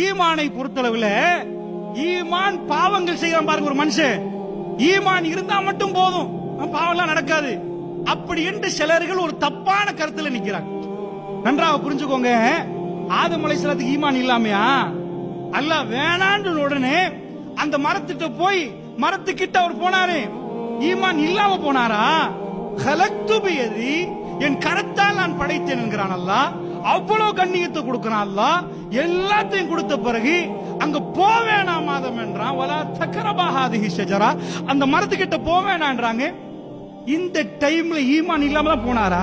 ஈமானை பொறுத்தளவுல ஈமான் பாவங்கள் செய்யறான் பாருங்க ஒரு மனுஷன். ஈமான் இருந்தா மட்டும் போதும். பாவம்லாம் நடக்காது. அப்படி என்று சிலர்கள் ஒரு தப்பான கருத்துல நிக்கிறாங்க. நன்றாக புரிஞ்சுக்கோங்க. ஆதம் அலைஹிஸ்ஸலாத்துக்கு ஈமான் இல்லாமையா? அல்ல வேணான்னு உடனே அந்த மரத்திட்ட போய் மரத்துக்கிட்ட அவர் போனாரு. ஈமான் இல்லாம போனாரா? கலக்துபியதி என் கரத்தால் நான் படைத்தேன் என்கிறான் அல்லாஹ். அவ்வளவு கண்ணியத்தை கொடுக்கிறான் அல்லாஹ். எல்லாத்தையும் கொடுத்த பிறகு அங்க போவேணாம் மாதம் என்றான். வலா தக்கரபாகாதிஹி ஷஜரா. அந்த மரத்துக்கிட்ட போவேணான்றாங்க. இந்த டைம்ல ஈமான் இல்லாம தான் போனாரா?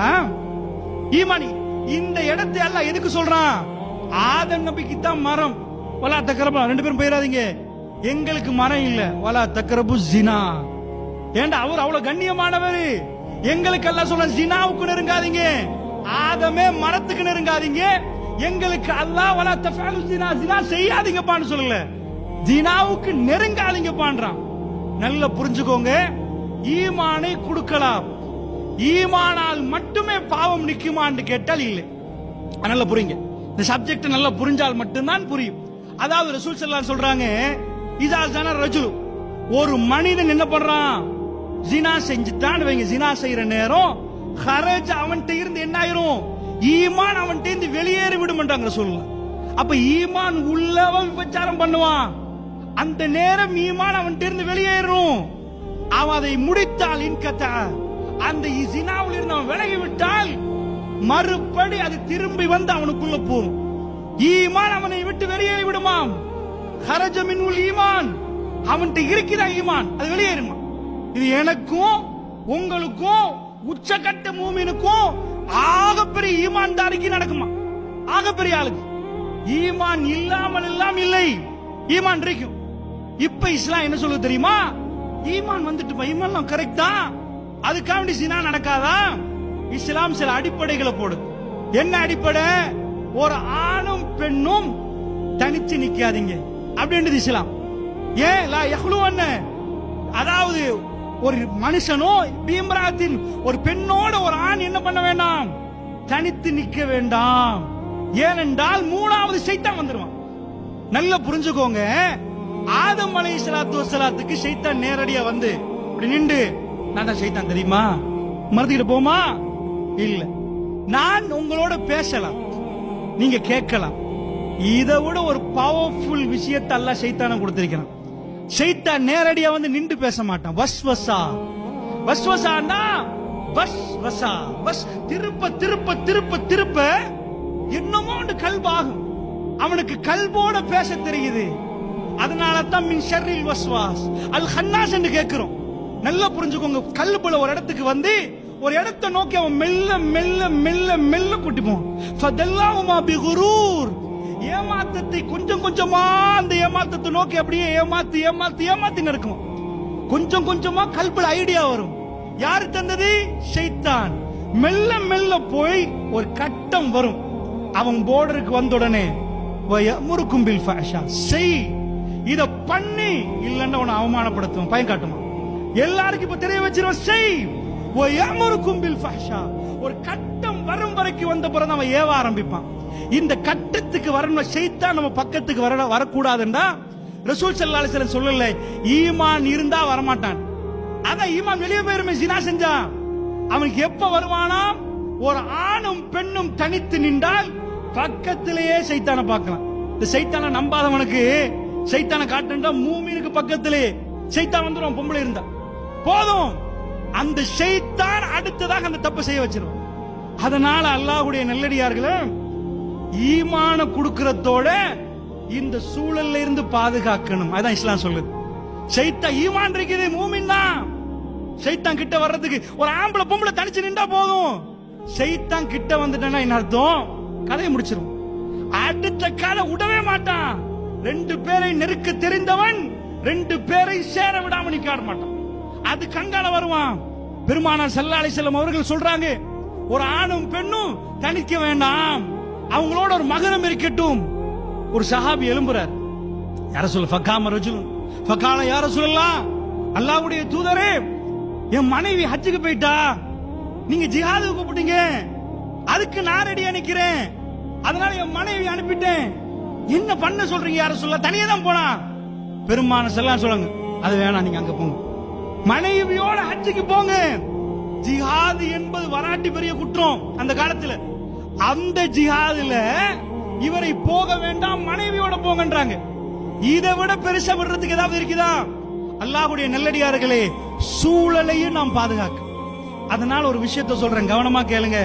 ஈமானி இந்த இடத்தை எல்லாம் எதுக்கு சொல்றான்? ஆதம் நபிக்கு தான் மரம். வலா தக்கரபா ரெண்டு பேரும் போயிடாதீங்க. எங்களுக்கு மரம் இல்ல. வலா தக்கரபு ஜினா. ஏண்டா அவர் அவ்வளவு கண்ணியமானவர். எங்களுக்கு எல்லாம் சொல்ல ஜினாவுக்கு நெருங்காதீங்க. ஆதமே மரத்துக்கு நெருங்காதீங்க. எங்களுக்கு அல்லாஹ் வலா தஃபாலு ஜினா ஜினா செய்யாதீங்கப்பான்னு சொல்லல ஜினாவுக்கு நெருங்காதீங்கப்பான்றான். நல்லா புரிஞ்சுக்கோங்க. ஈமானை கொடுக்கலாம். ஈமானால் மட்டுமே பாவம் நிக்குமான்னு கேட்டால் இல்லை. நல்லா புரியுங்க. இந்த சப்ஜெக்ட் நல்லா புரிஞ்சால் மட்டும்தான் புரியும். அதாவது ரசூல் ஸல்லல்லாஹு சொல்றாங்க இதா ஜன ரஜுலு. ஒரு மனிதன் என்ன பண்றான்? ஜினா செஞ்சுட்டான் வைங்க. ஜினா செய்யற நேரம் ஹரஜ் அவன்கிட்ட இருந்து என்ன ஆயிரும்? ஈமான் அவன்கிட்ட இருந்து வெளியேறி விடுமன்றாங்க சொல்லலாம் அப்ப ஈமான் உள்ளவன் விபச்சாரம் பண்ணுவான். அந்த நேரம் ஈமான் அவன்கிட்ட இருந்து வெளியேறும். அவன் அதை முடித்தால் இன்கத்தா. அந்த இசினாவில் இருந்து அவன் விலகி விட்டால் மறுபடி அது திரும்பி வந்து அவனுக்குள்ள போகும். ஈமான் அவனை விட்டு வெளியேறி விடுமாம். ஹரஜமின் உள் ஈமான். அவன்கிட்ட இருக்கிற ஈமான் அது வெளியேறுமா. இது எனக்கும் உங்களுக்கும் உச்சக்கட்ட மூமினுக்கும் ஆகப்பெரிய ஈமான்தாரிக்கு நடக்குமா? ஆகப்பெரிய ஆளுக்கு. ஈமான் இல்லாமல் எல்லாம் இல்லை. ஈமான் இருக்கும் இப்ப இஸ்லாம் என்ன சொல்லுது தெரியுமா? ஈமான் வந்துட்டு ஈமான் கரெக்ட் தான். அதுக்காக வேண்டி சினா நடக்காதா? இஸ்லாம் சில அடிப்படைகளை போடுது. என்ன அடிப்படை? ஒரு ஆணும் பெண்ணும் தனிச்சு நிக்காதீங்க. அப்படின்றது இஸ்லாம். ஏன்? லா யஹ்லுவன்ன அதாவது ஒரு மனுஷனோ பீம்ராத்தின் ஒரு பெண்ணோட ஒரு ஆண் என்ன பண்ண வேண்டாம்? தனித்து நிக்க வேண்டாம். ஏனென்றால் மூணாவது சைத்தான் வந்துருவான். நல்லா புரிஞ்சுக்கோங்க. ஆதம் அலை சலாத்து வசலாத்துக்கு சைத்தான் நேரடியா வந்து இப்படி நின்று நான் தான் சைத்தான் தெரியுமா? மறந்துக்கிட்டு போமா? இல்ல. நான் உங்களோட பேசலாம். நீங்க கேட்கலாம். இதை விட ஒரு பவர்ஃபுல் விஷயத்தை எல்லாம் சைத்தானம் கொடுத்திருக்கிறான். செய்தா நேரடியா வந்து நின்று பேச மாட்டான். வஸ்வசா வஸ்வசான்னா வஸ் வசா. வஸ் திருப்ப திருப்ப திருப்ப திருப்ப என்னமோ ஒன்று கல்பாகும். அவனுக்கு கல்போட பேச தெரியுது. அதனால தான் மின் ஷர்ரில் வஸ்வாஸ் அல் ஹன்னாஸ் என்று கேட்கிறோம். நல்லா புரிஞ்சுக்கோங்க. கல்புல ஒரு இடத்துக்கு வந்து ஒரு இடத்தை நோக்கி அவன் மெல்ல மெல்ல மெல்ல மெல்ல கூட்டிப்போம் ஃபதல்லாஹுமா பிகுரூர் ஏமாத்தத்தை கொஞ்சம் கொஞ்சமா அந்த ஏமாத்தத்தை நோக்கி அப்படியே ஏமாத்து ஏமாத்து ஏமாத்தி நடக்கும் கொஞ்சம் கொஞ்சமா கல்புல ஐடியா வரும். யாரு தந்தது? ஷைத்தான். மெல்ல மெல்ல போய் ஒரு கட்டம் வரும். அவன் போர்டருக்கு வந்த உடனே முறுக்கும் பில் ஃபேஷா செய். இத பண்ணி இல்லன்னா உன அவமானப்படுத்துவான். பயன் காட்டுவான் எல்லாருக்கும் இப்ப தெரிய வச்சிருவான் செய். முறுக்கும் பில் ஃபேஷா ஒரு கட்டம் வரும் வரைக்கும் வந்த பிறகு அவன் ஏவ ஆரம்பிப்பான். இந்த கட்டத்துக்கு வரணும் செய்தான் நம்ம பக்கத்துக்கு வர வரக்கூடாதுன்னா ரசூல் சல்லா அலைஹி சொல்லல ஈமான் இருந்தா வரமாட்டான். அதான் ஈமான் வெளியே போயிருமே ஜினா செஞ்சான் அவனுக்கு எப்ப வருவானா? ஒரு ஆணும் பெண்ணும் தனித்து நின்றால் பக்கத்திலேயே சைத்தான பார்க்கலாம். இந்த சைத்தான நம்பாதவனுக்கு சைத்தான காட்டுண்டா மூமினுக்கு பக்கத்திலே சைத்தான் வந்துடும் பொம்பளை இருந்தா. போதும். அந்த சைத்தான் அடுத்ததாக அந்த தப்பு செய்ய வச்சிருவான் அதனால அல்லாஹுடைய நல்லடியார்களும் ஈமான குடுக்கறதோட இந்த சூழல்ல இருந்து பாதுகாக்கணும். அதான் இஸ்லாம் சொல்லுது. சைத்தா ஈமான் இருக்குது மூமின் தான். சைத்தான் கிட்ட வர்றதுக்கு ஒரு ஆம்பளை பொம்பளை தனிச்சு நின்றா போதும். சைத்தான் கிட்ட வந்துட்டேன்னா என்ன அர்த்தம்? கதையை முடிச்சிரும். அடுத்த கதை விடவே மாட்டான். ரெண்டு பேரை நெருக்க தெரிந்தவன் ரெண்டு பேரை சேர விடாம நிக்காட மாட்டான். அது கங்கால வருவான். பெருமானார் ஸல்லல்லாஹு செல்லும் அவர்கள் சொல்றாங்க ஒரு ஆணும் பெண்ணும் தனிக்க வேண்டாம். அவங்களோட ஒரு மகனம் இருக்கட்டும். ஒரு சஹாபி எழும்புறார். யார சொல்ல ஃபக்காம ரஜுல் ஃபக்கால யார சொல்லலாம் அல்லாவுடைய தூதரே என் மனைவி ஹஜ்ஜுக்கு போயிட்டா. நீங்க ஜிஹாதுக்கு கூப்பிட்டீங்க. அதுக்கு நான் ரெடியா நிக்கிறேன். அதனால என் மனைவி அனுப்பிட்டேன். என்ன பண்ண சொல்றீங்க யார சொல்ல? தனியே தான் போனா. பெருமான செல்லாம் சொல்லுங்க அது வேணாம் நீங்க அங்க போங்க. மனைவியோட ஹஜ்ஜுக்கு போங்க. ஜிஹாது என்பது வராட்டி பெரிய குற்றம் அந்த காலத்துல. அந்த ஜிஹாதுல இவரை போக வேண்டாம் மனைவியோட போங்கன்றாங்க. இதை விட பெருசா விடுறதுக்கு ஏதாவது இருக்குதா? அல்லாஹுடைய நல்லடியார்களே சூழலையும் நாம் பாதுகாக்க. அதனால ஒரு விஷயத்த சொல்றேன் கவனமா கேளுங்க.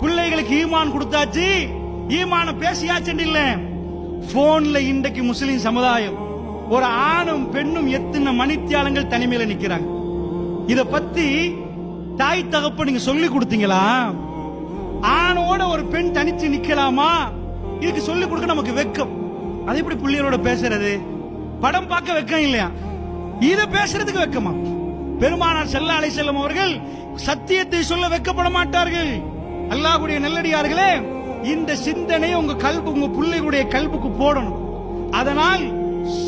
பிள்ளைகளுக்கு ஈமான் கொடுத்தாச்சு ஈமான பேசியாச்சுன்னு இல்ல. போன்ல இன்றைக்கு முஸ்லிம் சமுதாயம் ஒரு ஆணும் பெண்ணும் எத்தனை மணித்தியாலங்கள் தனிமையில நிக்கிறாங்க. இத பத்தி தாய் தகப்ப நீங்க சொல்லி கொடுத்தீங்களா? ஆணோட ஒரு பெண் தனிச்சு நிக்கலாமா? இதுக்கு சொல்லி கொடுக்க நமக்கு வெக்கம். அது எப்படி பிள்ளைகளோட பேசுறது? படம் பார்க்க வெக்கம் இல்லையா? இத பேசுறதுக்கு வெக்கமா? பெருமானார் செல்ல அலை செல்லும் அவர்கள் சத்தியத்தை சொல்ல வெக்கப்பட மாட்டார்கள். அல்லாஹ்வுடைய நல்லடியார்களே இந்த சிந்தனை உங்க கல்பு உங்க பிள்ளைகளுடைய கல்புக்கு போடணும். அதனால்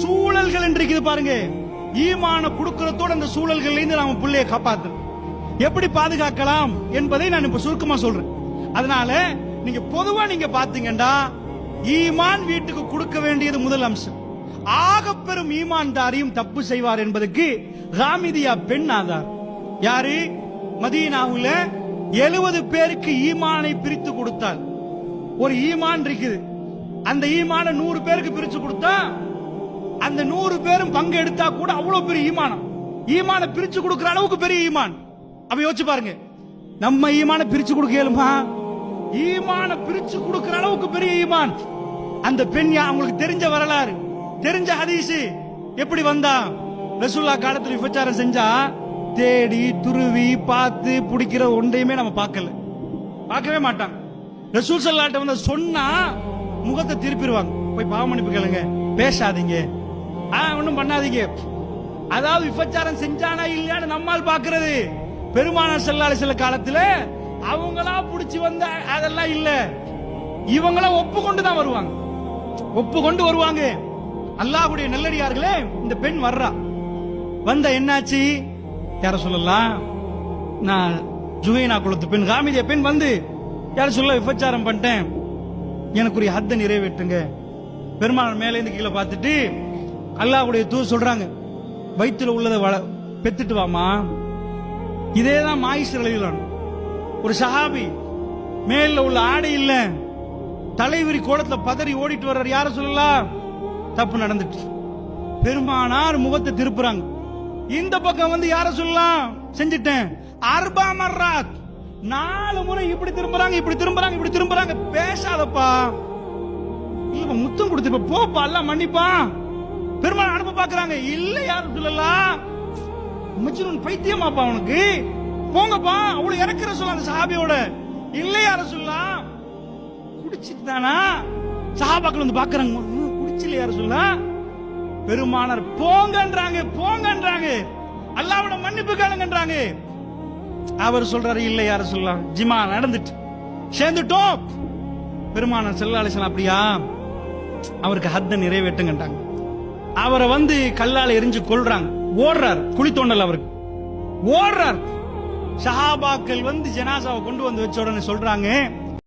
சூழல்கள் இன்றைக்கு பாருங்க. ஈமான கொடுக்கறதோட அந்த சூழல்கள்ல இருந்து நாம பிள்ளையை காப்பாத்தணும். எப்படி பாதுகாக்கலாம் என்பதை நான் இப்ப சுருக்கமா சொல்றேன். அதனால நீங்க பொதுவா நீங்க பாத்தீங்கன்னா ஈமான் வீட்டுக்கு கொடுக்க வேண்டியது முதல் அம்சம். ஆக பெரும் ஈமான்தாரியும் தப்பு செய்வார் என்பதற்கு ராமிதியா பெண் ஆதார். யாரு? மதீனாவுல எழுபது பேருக்கு ஈமானை பிரித்து கொடுத்தார். ஒரு ஈமான் இருக்குது. அந்த ஈமான நூறு பேருக்கு பிரிச்சு கொடுத்தா அந்த நூறு பேரும் பங்கு எடுத்தா கூட அவ்வளவு பெரிய ஈமானம். ஈமான பிரிச்சு கொடுக்கிற அளவுக்கு பெரிய ஈமான். அப்ப யோசிச்சு பாருங்க. நம்ம ஈமான பிரிச்சு கொடுக்க இயலுமா? ஈமான பிரிச்சு கொடுக்கிற அளவுக்கு பெரிய ஈமான். அந்த பெண் அவங்களுக்கு தெரிஞ்ச வரலாறு. தெரிஞ்ச ஹதீஸ். எப்படி வந்தா? ரசூல்லா காலத்துல விபச்சாரம் செஞ்சா தேடி துருவி பார்த்து பிடிக்கிற ஒன்றையுமே நம்ம பார்க்கல. பார்க்கவே மாட்டாங்க. ரசூல் சல்லாட்ட வந்து சொன்னா முகத்தை திருப்பிடுவாங்க. போய் பாவ கேளுங்க பேசாதீங்க. ஆ ஒண்ணும் பண்ணாதீங்க. அதாவது விபச்சாரம் செஞ்சானா இல்லையான்னு நம்மால் பாக்குறது பெருமானார் செல்லாலை சில காலத்துல அவங்களா புடிச்சு வந்த அதெல்லாம் இல்ல. இவங்களா ஒப்புக்கொண்டு தான் வருவாங்க. ஒப்புக்கொண்டு வருவாங்க. அல்லாஹ்வுடைய நல்லடியார்களே இந்த பெண் வர்றா. வந்த என்னாச்சு? யார சொல்லலாம்? நான் ஜுவைனா குலத்து பெண் காமிதிய பெண் வந்து யார சொல்ல விபச்சாரம் பண்ணிட்டேன். எனக்குரிய ஹத்தை நிறைவேற்றுங்க. பெருமாள் மேலேருந்து கீழே பார்த்துட்டு அல்லாஹ்வுடைய தூ சொல்றாங்க வயிற்றுல உள்ளதை வள பெத்துட்டு வாமா இதே தான் மாயிஸ் ஒரு சஹாபி மேல உள்ள ஆடை இல்ல. தலைவிரி கோலத்துல பதறி ஓடிட்டு வர்றாரு. யார சொல்லலாம் தப்பு நடந்துட்டு. பெருமானார் முகத்தை திருப்புறாங்க. இந்த பக்கம் வந்து யார சொல்லலாம் செஞ்சிட்டேன். அர்பா மர்ராத். நாலு முறை இப்படி திரும்புறாங்க இப்படி திரும்புறாங்க இப்படி திரும்புறாங்க. பேசாதப்பா. இல்ல முத்தம் கொடுத்து போப்பா எல்லாம் மன்னிப்பா. பெருமாள் அனுப்ப பாக்குறாங்க. இல்ல யாரும் சொல்லலாம் மஜ்னூன் பைத்தியமாப்பா அவனுக்கு. போங்கப்பா அவ்வளவு இறக்குற சொல்ல அந்த சஹாபியோட. இல்லையா யார குடிச்சிட்டு தானா? சஹாபாக்கள் வந்து பாக்குறாங்க "ம், ரசுல்லா யார பெருமானார் போங்கன்றாங்க போங்கன்றாங்க. அல்லாவோட மன்னிப்பு கேளுங்கன்றாங்க. அவர் சொல்றாரு இல்ல யார சொல்லலாம் ஜிமா நடந்துட்டு சேர்ந்துட்டோம். பெருமானார் செல்லாலிசன் அப்படியா? அவருக்கு ஹத்த நிறைவேற்றுங்கன்றாங்க. அவரை வந்து கல்லால எரிஞ்சு கொள்றாங்க ஓடுறார் குழி தோண்டல் அவருக்கு. ஓடுறார். சஹாபாக்கள் வந்து ஜனாசாவை கொண்டு வந்து வச்ச உடனே சொல்றாங்க